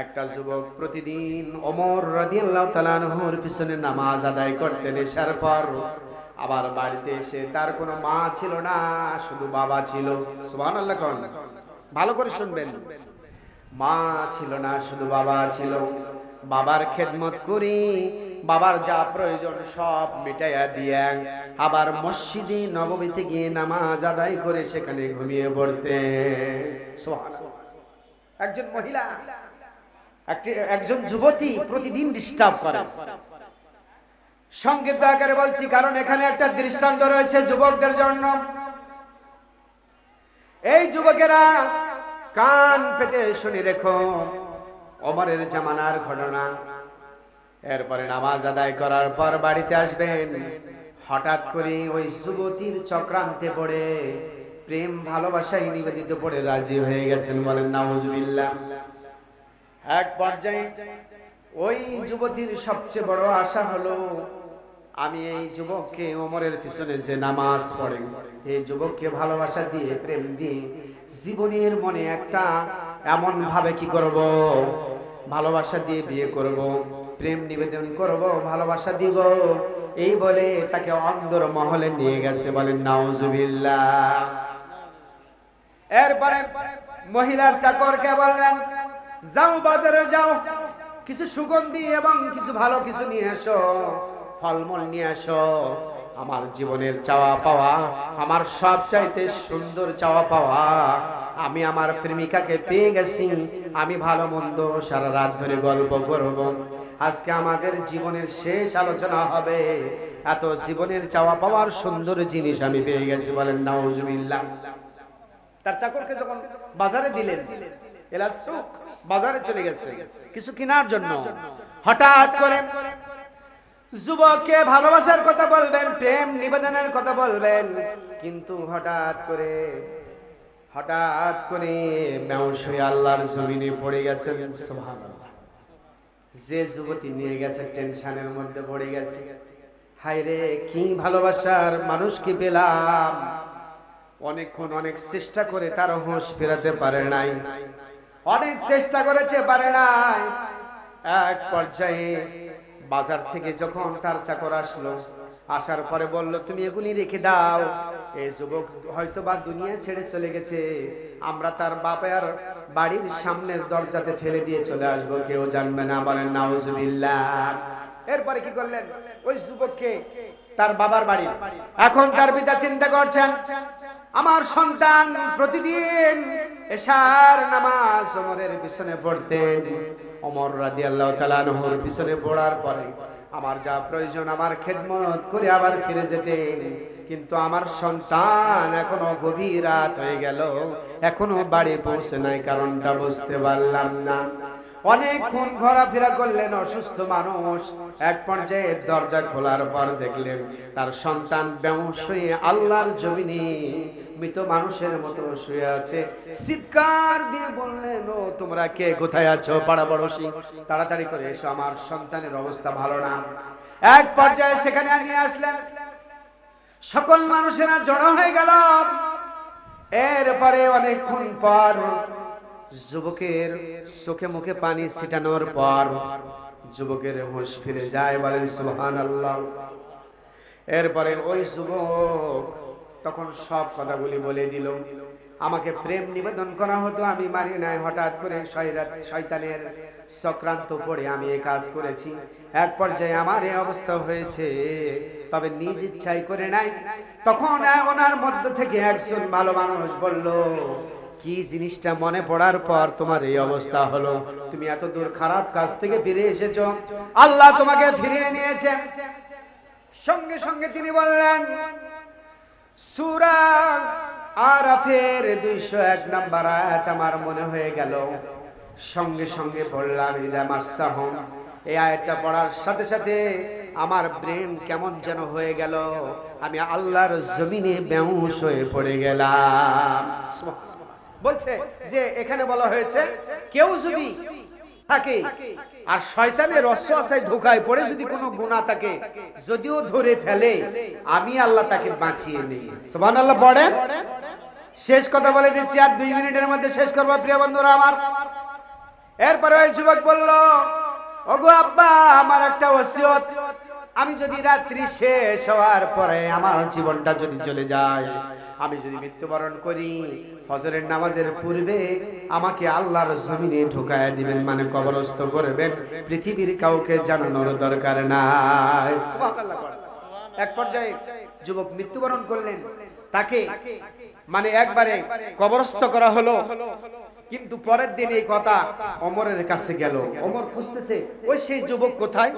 একটা যুবক প্রতিদিন ওমর রাদিয়াল্লাহু পিছনে নামাজ আদায় করতেন এসার পর আবার বাড়িতে এসে তার কোনো মা ছিল না, শুধু বাবা ছিল। সুবহানাল্লাহ ভালো করে শুনবেন। মা ছিল না, শুধু বাবা ছিল। বাবার খেদমত করি, বাবার যা প্রয়োজন সব মিটাইয়া দিয়ে আবার মসজিদে নবমীতে গিয়ে নামাজ আদায় করে সেখানে ঘুমিয়ে পড়তে একজন মহিলা। একজন যুবতী প্রতিদিন ডিস্টার্ব করে। সংক্ষিপ্ত আকারে বলছি, কারণ এখানে একটা দৃষ্টান্ত রয়েছে যুবকদের জন্য। এই যুবকেরা কান পেতে শুনে রেখো, অমরের জামানার ঘটনা। এরপরে নামাজ আদায় করার পর বাড়িতে আসবেন। হঠাৎ করে ওই যুবতীর চক্রান্তে পড়ে, প্রেম ভালোবাসায় নিবেদিত পড়ে রাজি হয়ে গেছেন বলেন, নাউজুবিল্লাহ। এক পর্যায়ে ওই যুবতীর সবচেয়ে বড় আশা হলো, আমি এই যুবককে ওমরের পিছনে যে নামাজ পড়ে, এই যুবককে ভালোবাসা দিয়ে, প্রেম দিয়ে, জীবনের মনে একটা এমন ভাবে কি করব? ভালোবাসা দিয়ে বিয়ে করব, প্রেম নিবেদন করব, ভালোবাসা দিব। এই বলে তাকে অন্দর মহলে নিয়ে গেছে বলেন, নাউজুবিল্লাহ। এরপরে মহিলার চাকরকে বললেন যাও বাজারে যাও। কিছু সুগন্ধি এবং কিছু ভালো কিছু নিয়ে এসো। ফলমূল নিয়ে এসো। আমার জীবনের চাওয়া পাওয়া, আমার সব চাইতে সুন্দর চাওয়া পাওয়া। আমি আমার প্রেমিকাকে পেয়ে গেছি। আমি ভালো মন্দ সারা রাত ধরে গল্প করব। আজকে আমাদের জীবনের শেষ আলোচনা হবে। এত জীবনের চাওয়া পাওয়ার সুন্দর জিনিস আমি পেয়ে গেছি বলেন নাউজুবিল্লাহ। তার চাকরকে যখন বাজারে দিলেন এলা সুখ বাজারে চলে গেছে। কিছু কেনার জন্য। হঠাৎ করে যুবককে ভালোবাসার কথা বলবেন, প্রেম নিবেদনের কথা বলবেন, কিন্তু হঠাৎ করে হঠাৎ করে হয়ে আল্লাহর জমিনে পড়ে গেছেন। যে যুবতী নিয়ে গেছে, টেনশনের মধ্যে পড়ে গেছে। হায় রে কি ভালোবাসার মানুষ কি পেলাম। অনেকক্ষণ অনেক চেষ্টা করে তার হোশ ফেরাতে পারে নাই। অনেক চেষ্টা করেছে, পারে নাই। এক পর্যায়ে বাজার থেকে যখন তার চাকর আসলো, আসার পরে বলল, তুমি এগুলি রেখে দাও। এই যুবক হয়তো বা দুনিয়া ছেড়ে চলে গেছে। আমরা তার বাপের বাড়ির সামনের দরজাতে ফেলে দিয়ে চলে আসব। কেউ জানবে না। বলেন, নাউজুবিল্লাহ। এরপরে কি করলেন? ওই যুবককে তার বাবার বাড়ি। এখন তার পিতা চিন্তা করছেন, আমার সন্তান প্রতিদিন এশার নামাজ ওমরের পিছনে পড়তেন ওমর রাদিয়াল্লাহু তাআলা আনহুর পিছনে পড়ার পরে, আমার যা প্রয়োজন, আমার খেদমত করে আবার ফিরে যেতেন কিন্তু আমার সন্তান এখনও গভীর রাত হয়ে গেল। এখনও বাড়ি পৌঁছে নাই, কারণটা বুঝতে পারলাম না। অনেকক্ষণ ঘোরাফেরা করলেন অসুস্থ মানুষ। এক পর্যায়ে দরজা খোলার পর দেখলেন, তার সন্তান হয়ে আল্লাহর জমিনে মৃত মানুষের মতো শুয়ে আছে। চিৎকার দিয়ে বললেন, ও, তোমরা কে? কোথায় আছো? পাড়া বড়শি তাড়াতাড়ি করে এসো, আমার সন্তানের অবস্থা ভালো না। এক পর্যায়ে সেখানে নিয়ে আসলেন। সকল মানুষেরা জড়ো হয়ে গেল। এরপরে অনেকক্ষণ পর যুবকের চোখে মুখে পানি ছিটানোর পর যুবকের হুঁশ ফিরে যায়, বলেন সুহান আল্লাহ এরপরে ওই যুবক তখন সব কথাগুলি বলে দিল। আমাকে প্রেম নিবেদন করা হতো, আমি মানি নাই। হঠাৎ করে শয়তানের চক্রান্ত পড়ে আমি এই কাজ করেছি। এক পর্যায়ে আমার এই অবস্থা হয়েছে। তবে নিজ ইচ্ছাই করে নাই। তখন ওনার মধ্য থেকে একজন ভালো মানুষ বলল, কি জিনিসটা মনে পড়ার পর তোমার এই অবস্থা হলো? তুমি এত দূর খারাপ কাজ থেকে ফিরে এসেছ। আল্লাহ তোমাকে ফিরিয়ে নিয়েছেন। সঙ্গে সঙ্গে তিনি বললেন সুরা আরাফের দুইশো এক নাম্বার আয়াত আমার মনে হয়ে গেল। সঙ্গে সঙ্গে পড়লাম, ইদা এই পড়ার সাথে সাথে আমার ব্রেন কেমন যেন হয়ে গেল। আমি আল্লাহর জমিনে বেউস হয়ে পড়ে গেলাম। বলছে যে, এখানে বলা হয়েছে, কেউ যদি থাকে। আর শয়তানের অশ্বাসায় ধোকায় পড়ে যদি কোনো গুণা থাকে, যদিও ধরে ফেলে, আমি আল্লাহ তাকে বাঁচিয়ে নেই। সুবহান আল্লাহ পড়েন? শেষ কথা বলে দিচ্ছি, আর দুই মিনিটের মধ্যে শেষ করব, প্রিয় বন্ধুরা আমার। এরপরে ওই যুবক বলল, ওগো আব্বা, আমার একটা ওসিয়ত। আমি যদি রাত্রি শেষ হওয়ার পরে আমার জীবনটা যদি চলে যায় আমি যদি মৃত্যুবরণ করি, ফজরের নামাজের পূর্বে আমাকে আল্লাহর জমিনে ঢুকায় দিবেন মানে কবরস্থ করবেন। পৃথিবীর কাউকে জানানোর দরকার নাই। এক পর্যায়ে যুবক মৃত্যুবরণ করলেন। তাকে মানে একবারে কবরস্থ করা হলো। কিন্তু পরের দিন এই কথা অমরের কাছে গেল। অমর খুঁজতেছে, ওই সেই যুবক কোথায়?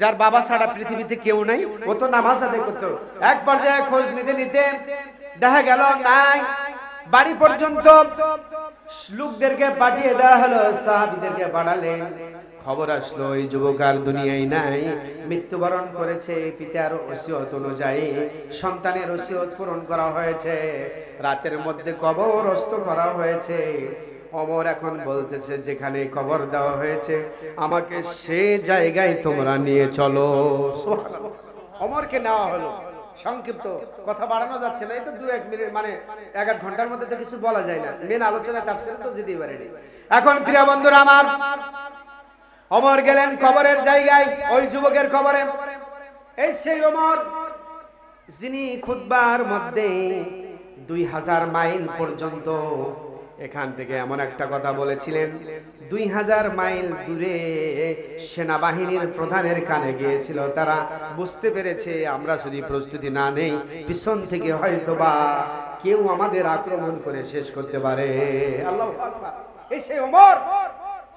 যার বাবা ছাড়া পৃথিবীতে কেউ নাই? ও তো নামাজ আদায় করতো। এক পর্যায়ে খোঁজ নিতে নিতে দেখা গেল নাই। বাড়ি পর্যন্ত লোকদেরকে পাঠিয়ে দেওয়া হলো, সাহাবিদেরকে পাঠালেন। খবর আসলো এই যুবক আর দুনিয়ায় নাই। মৃত্যুবরণ করেছে, পিতার ওসিয়ত অনুযায়ী সন্তানের ওসিয়ত পূরণ করা হয়েছে। রাতের মধ্যে কবর অস্ত করা হয়েছে। অমর এখন বলতেছে, যেখানে কবর দেওয়া হয়েছে, আমাকে সে জায়গায় তোমরা নিয়ে চলো। অমরকে নেওয়া হলো। সংক্ষিপ্ত কথা বাড়ানো যাচ্ছে না, এই তো দু এক মিনিট মানে এক এক ঘণ্টার মধ্যে তো কিছু বলা যায় না। মেন আলোচনা চাপছে তো যেতেই পারেনি। এখন প্রিয় বন্ধুরা আমার, অমর গেলেন কবরের জায়গায়, ওই যুবকের কবরে। এই সেই অমর, যিনি খুদবার মধ্যে দুই হাজার মাইল পর্যন্ত এখান থেকে এমন একটা কথা বলেছিলেন দুই হাজার মাইল দূরে সেনাবাহিনীর প্রধানের কানে গিয়েছিল। তারা বুঝতে পেরেছে, আমরা যদি প্রস্তুতি না নেই, পিছন থেকে হয়তোবা কেউ আমাদের আক্রমণ করে শেষ করতে পারে। আল্লাহ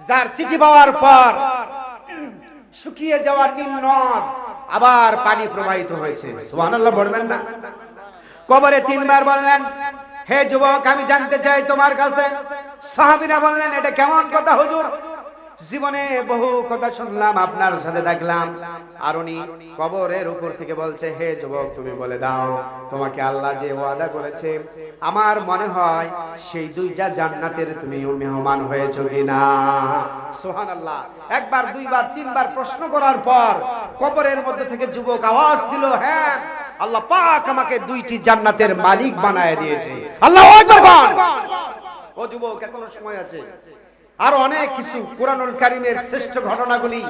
যার চিঠি পাওয়ার পর শুকিয়ে যাওয়ার নদ আবার পানি প্রবাহিত হয়েছে। সুবহানাল্লাহ, বলবেন না। কবরে তিনবার বললেন হে যুবক, আমি জানতে চাই তোমার কাছে। সাহাবীরা বললেন, এটা কেমন কথা হুজুর? জীবনে বহু কথা শুনলাম, আপনার সাথে দেখলাম। আর উনি কবরের উপর থেকে বলছে, হে যুবক, তুমি বলে দাও, তোমাকে আল্লাহ যে ওয়াদা করেছে, আমার মনে হয় সেই দুইটা জান্নাতের তুমি মেহমান হয়েছো কিনা? সুবহানাল্লাহ। একবার, দুইবার, তিনবার প্রশ্ন করার পর কবরের মধ্যে থেকে যুবক আওয়াজ দিল হ্যাঁ আল্লাহ পাক আমাকে দুইটি জান্নাতের মালিক বানায় দিয়েছে। আল্লাহ ও যুবক এখনও সময় আছে। আর অনেক কিছু কোরআনুল কারিমের শ্রেষ্ঠ ঘটনাগুলি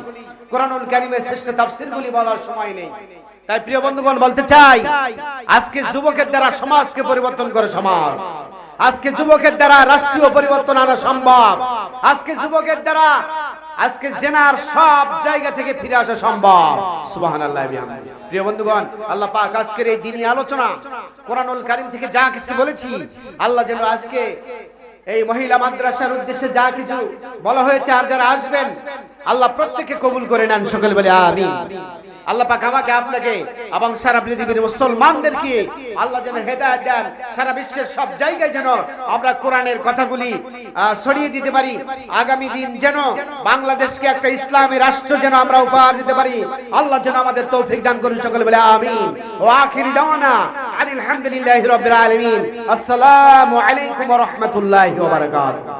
কোরআনুল কারিমের শ্রেষ্ঠ তাফসিরগুলি বলার সময় নেই। তাই প্রিয় বন্ধুগণ বলতে চাই আজকে যুবকের দ্বারা সমাজকে পরিবর্তন করে সমাজ। আজকে যুবকের দ্বারা রাষ্ট্রীয় পরিবর্তন আনা সম্ভব। আজকে যুবকের দ্বারা আজকে জেনার সব জায়গা থেকে ফিরে আসা সম্ভব। সুবাহান আল্লাহ প্রিয় বন্ধুগণ, আল্লাহ পাক আজকের এই দিনই আলোচনা, কোরআনুল কারিম থেকে যা কিছু বলেছি, আল্লাহ যেন আজকে এই মহিলা মাদ্রাসার উদ্দেশ্যে যা কিছু বলা হয়েছে আর যারা আসবেন, আল্লাহ প্রত্যেককে কবুল করে নেন। সকল বলে আমিন। আল্লাহ পাক আমাকে আপনাকে এবং সারা পৃথিবীর মুসলমানদেরকে আল্লাহ যেন হেদায়েত দেন। সারা বিশ্বের সব জায়গায় যেন আমরা কোরআনের কথাগুলি ছড়িয়ে দিতে পারি। আগামী দিন যেন বাংলাদেশকে একটা ইসলামী রাষ্ট্র যেন আমরা উপহার দিতে পারি। আল্লাহ যেন আমাদের তৌফিক দান করুন সকলে বলে আমিন। ও আখিরি দাওয়ানা আলহামদুলিল্লাহি রাব্বিল আলামিন। আসসালামু আলাইকুম ওয়া রাহমাতুল্লাহি ওয়া বারাকাতুহু।